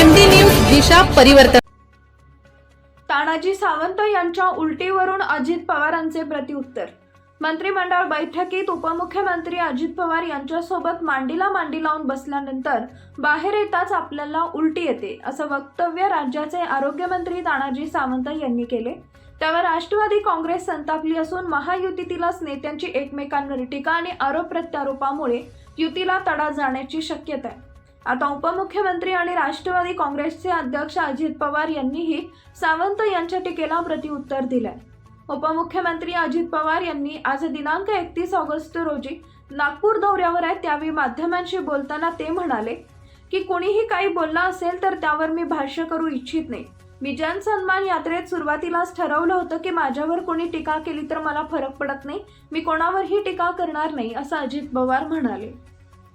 MD news दिशा परिवर्तन. तानाजी सावंत यांच्या उलटीवरून अजित पवारांचे प्रतिउत्तर मंत्रिमंडळ बैठकीत उपमुख्यमंत्री अजित पवार यांच्यासोबत मांडीला मांडी लावून बसल्यानंतर बाहेर येताच आपल्याला उलटी येते असं वक्तव्य राज्याचे आरोग्यमंत्री तानाजी सावंत यांनी केले. त्यावर राष्ट्रवादी काँग्रेस संतापली असून महायुतीतीलच नेत्यांची एकमेकांवर टीका आणि आरोप प्रत्यारोपामुळे युतीला तडा जाण्याची शक्यता आहे. आता उपमुख्यमंत्री आणि राष्ट्रवादी काँग्रेसचे अध्यक्ष अजित पवार यांनीही सावंत यांच्या टीकेला प्रतिउत्तर दिलंय. उपमुख्यमंत्री अजित पवार यांनी आज दिनांक एकतीस ऑगस्ट रोजी नागपूर दौऱ्यावर आहेत त्यावेळी माध्यमांशी बोलताना ते म्हणाले की कोणीही काही बोलला असेल तर त्यावर मी भाष्य करू इच्छित नाही. मी सन्मान यात्रेत सुरुवातीलाच ठरवलं होतं की माझ्यावर कोणी टीका केली तर मला फरक पडत नाही. मी कोणावरही टीका करणार नाही असं अजित पवार म्हणाले.